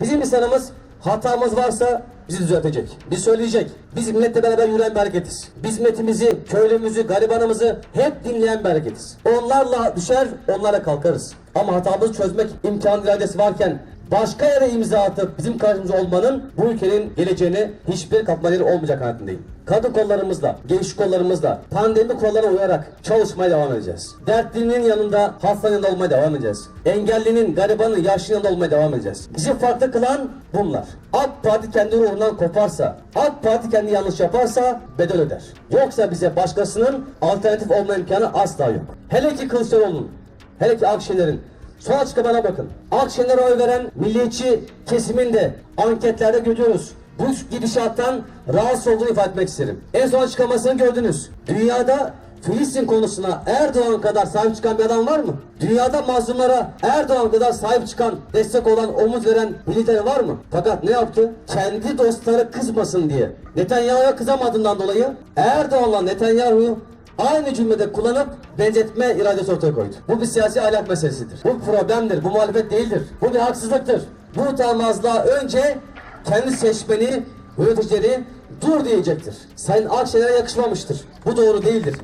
Bizim insanımız hatamız varsa bizi düzeltecek. Biz söyleyecek. Biz milletle beraber yürüyen bir hareketiz. Biz milletimizi, köylümüzü, garibanımızı hep dinleyen bir hareketiz. Onlarla düşer, onlara kalkarız. Ama hatamızı çözmek imkan iradesi varken başka yere imza atıp bizim karşımıza olmanın bu ülkenin geleceğine hiçbir katma yeri olmayacak kanaatindeyim. Kadın kollarımızla, gençlik kollarımızla, pandemi kurallarına uyarak çalışmaya devam edeceğiz. Dertlinin yanında, hastanın yanında olmaya devam edeceğiz. Engellinin, garibanın, yaşlının yanında olmaya devam edeceğiz. Bizi farklı kılan bunlar. AK Parti kendi ruhundan koparsa, AK Parti kendi yanlış yaparsa bedel öder. Yoksa bize başkasının alternatif olma imkanı asla yok. Hele ki Kılıçdaroğlu'nun, hele ki Akşener'in Son açıklamana bakın. Akşener'e oy veren milliyetçi kesimin de anketlerde görüyoruz. Bu gidişattan rahatsız olduğunu ifade etmek isterim. En son açıklamasını gördünüz. Dünyada Filistin konusuna Erdoğan kadar sahip çıkan bir adam var mı? Dünyada mazlumlara Erdoğan kadar sahip çıkan, destek olan, omuz veren bir lider var mı? Fakat ne yaptı? Kendi dostları kızmasın diye. Netanyahu'ya kızamadığından dolayı Erdoğan'la Netanyahu aynı cümlede kullanıp benzetme iradesi ortaya koydu. Bu bir siyasi ahlak meselesidir. Bu problemdir, bu muhalefet değildir. Bu bir haksızlıktır. Bu utanmazlığa önce kendi seçmeni, yöneticileri dur diyecektir. Sayın Akşener'e yakışmamıştır. Bu doğru değildir.